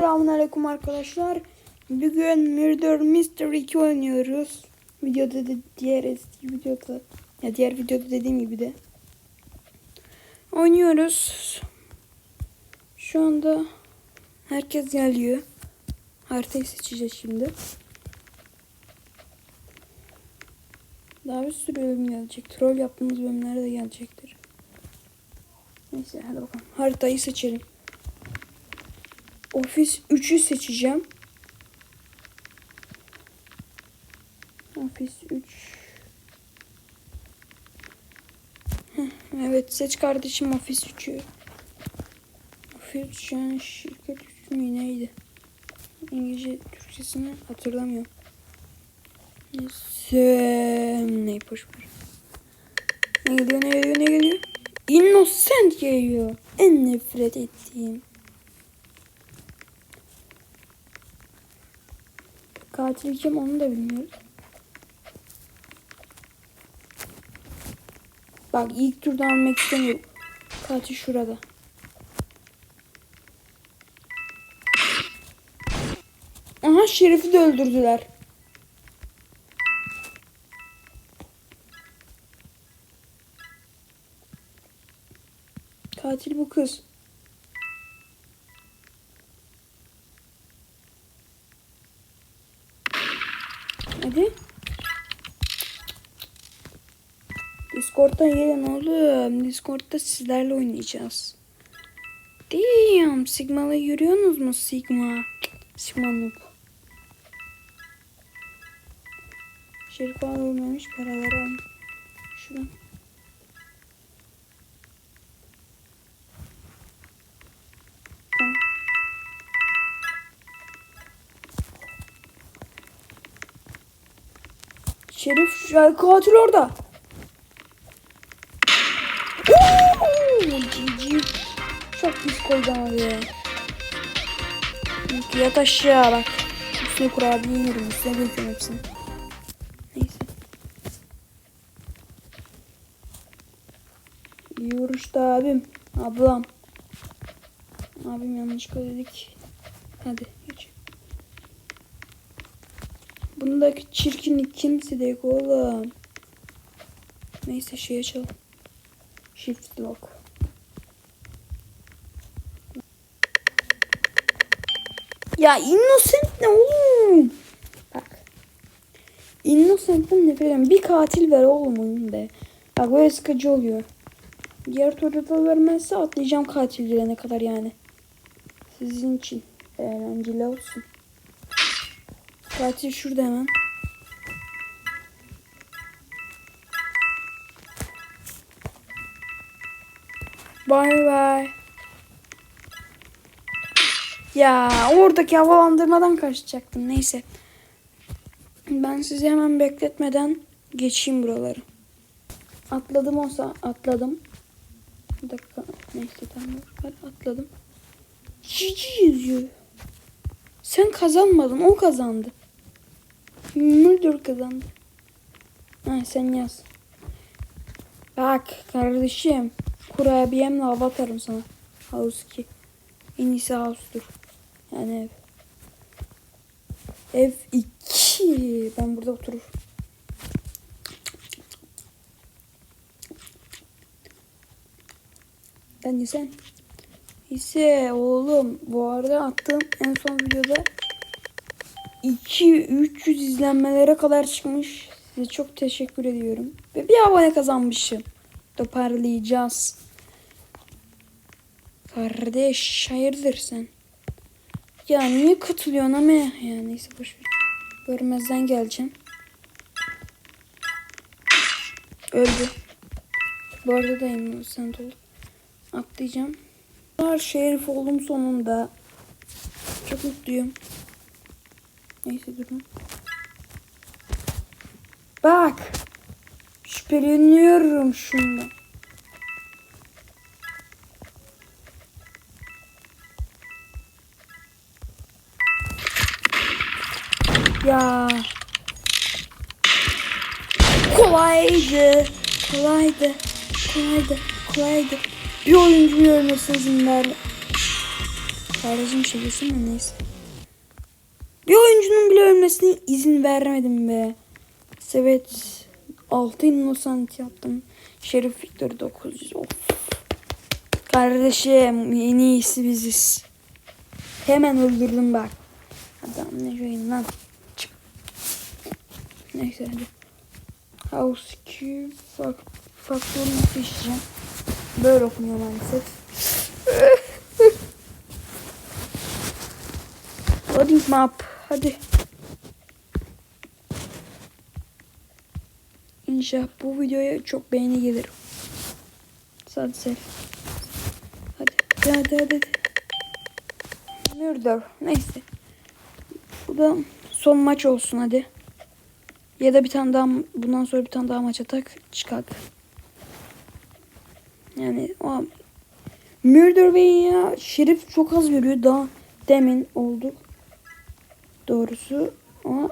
Selamünaleyküm arkadaşlar. Bugün Murder Mystery 2 oynuyoruz. Videoda da diğer eski videoda ya diğer videoda dediğim gibi de oynuyoruz. Şu anda herkes geliyor. Haritayı seçeceğiz şimdi. Daha bir sürü bölüm gelecek. Troll yaptığımız bölümler de gelecektir. Neyse hadi bakalım. Haritayı seçelim. Ofis 3'ü seçeceğim. Ofis 3. Heh, evet seç kardeşim Ofis 3'ü. Ofis 3 yani şirket 3 mü neydi? İngilizce Türkçesini hatırlamıyorum. Neyse. Ne boş ver. Ne geliyor ne geliyor ne geliyor? Innocent geliyor. En nefret ettiğim. Katil kim onu da bilmiyoruz. Bak ilk turda almak istemiyorum. Katil şurada. Aha Şerif'i de öldürdüler. Katil bu kız. Hadi. Discord'dan gelin oğlum. Discord'da sizlerle oynayacağız. Damn. Sigma'lı görüyorsunuz mu Sigma? Sigma noob. Şerif abi ölmemiş paraları almış. Şuradan. Şerif katil orada. Çok pis be. Çünkü yat aşağı bak. Üstüne kurabiye yerim. Üstüne döküyorum hepsini. Neyse. İyi vuruştu abim. Ablam. Abim yanlışlıkla dedik. Hadi geç. Bundaki çirkinlik kimse de oğlum. Neyse şey açalım. Shift lock. Ya innocent ne oğlum? Bak. Innocent'ten nefret ediyorum. Bir katil ver oğlum onun de. Bak böyle sıkıcı oluyor. Diğer turda da vermezse atlayacağım katil girene kadar yani. Sizin için eğlenceli olsun. Katil şurada hemen. Bye bye. Ya oradaki havalandırmadan kaçacaktım. Neyse. Ben sizi hemen bekletmeden geçeyim buraları. Atladım olsa atladım. Bir dakika. Neyse tamam. Ben atladım. Cici yazıyor. Sen kazanmadın. O kazandı. Müdür kazandı. Ha, sen yaz. Bak kardeşim. Kurabiyemle hava atarım sana. House ki. En iyisi house'dur. Yani ev. Ev 2. Ben burada oturur. Ben sen. İse oğlum bu arada attığım en son videoda 2-300 izlenmelere kadar çıkmış. Size çok teşekkür ediyorum. Ve bir abone kazanmışım. Toparlayacağız. Kardeş hayırdır sen? Ya niye katılıyorsun ama ya neyse boşver. Görmezden geleceğim. Öldü. Bu arada da sen dolu. Atlayacağım. Var şerif oldum sonunda. Çok mutluyum. Neyse durun. Bak. Şüpheleniyorum şundan. Ya. Kolaydı. Kolaydı. Kolaydı. Kolaydı. Bir oyuncu ölmesi izin verdi. Kardeşim şakası mı neyse. Bir oyuncunun bile ölmesine izin vermedim be. Evet. 6 innocent yaptım. Şerif Victor 900. Of. Kardeşim en iyisi biziz. Hemen öldürdüm bak. Adam ne lan. Neyse hadi. House 2 fak faktör nasıl işleyeceğim? Böyle okunuyor maalesef. Loading map. Hadi. İnşallah bu videoya çok beğeni gelir. Sadece. Hadi. Hadi hadi hadi. Murder. Neyse. Bu da son maç olsun hadi. Ya da bir tane daha bundan sonra bir tane daha maç atak çıkak. Yani o Murder ya Şerif çok az veriyor daha demin olduk. Doğrusu ama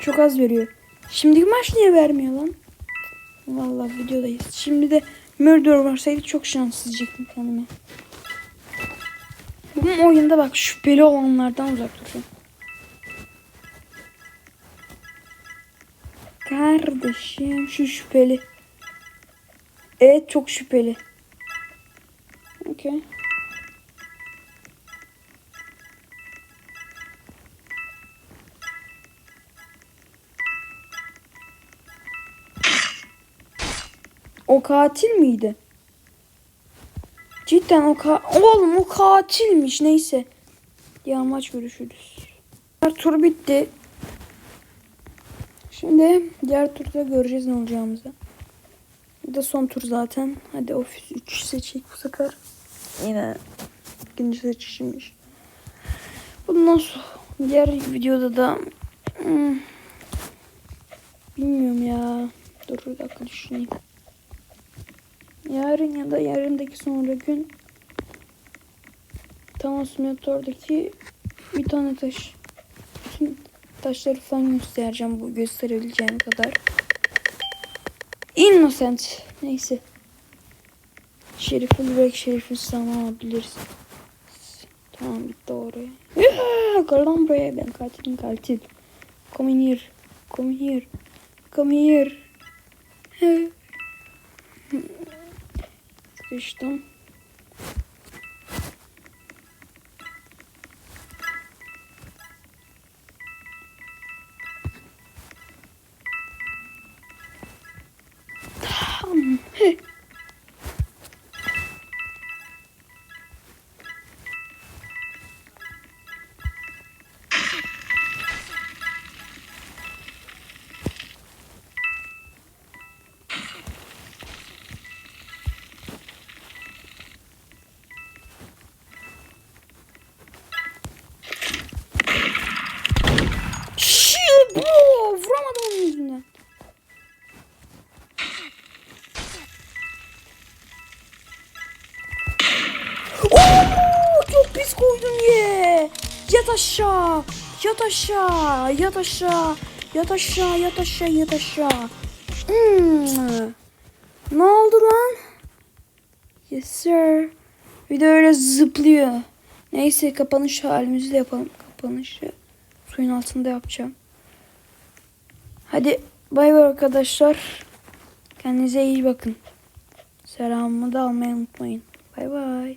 çok az veriyor. Şimdiki maç niye vermiyor lan? Vallahi videodayız. Şimdi de Murder varsaydı çok şanssız diyecektim kendime. Bu oyunda bak şüpheli olanlardan uzak durun. Kardeşim şu şüpheli. Evet çok şüpheli. Okey. O katil miydi? Cidden o ka Oğlum o katilmiş neyse. Diğer maç görüşürüz. Tur bitti. Şimdi diğer turda göreceğiz ne olacağımızı. Bu da son tur zaten. Hadi ofis 3 seçik bu sefer. Yine ikinci seçişimmiş. Bundan sonra diğer videoda da hmm, bilmiyorum ya. Dur bir dakika düşüneyim. Yarın ya da yarındaki sonra gün Thanos Simulator'daki bir tane taş. Taşları falan göstereceğim bu gösterebileceğim kadar. Innocent. Neyse. Şerif'i belki Şerif'i sana alabiliriz. Tamam gitti oraya. Ya, Gel lan buraya ben katilim katil. Come here. Come here. Come here. He. Sıkıştım. Tamam. Koydun ye. Yat aşağı. Yat aşağı. Yat aşağı. Yat aşağı. Yat aşağı. Yat aşağı. Hmm. Ne oldu lan? Yes sir. Bir de öyle zıplıyor. Neyse kapanış halimizi de yapalım. Kapanışı suyun altında yapacağım. Hadi bay bay arkadaşlar. Kendinize iyi bakın. Selamımı da almayı unutmayın. Bay bay.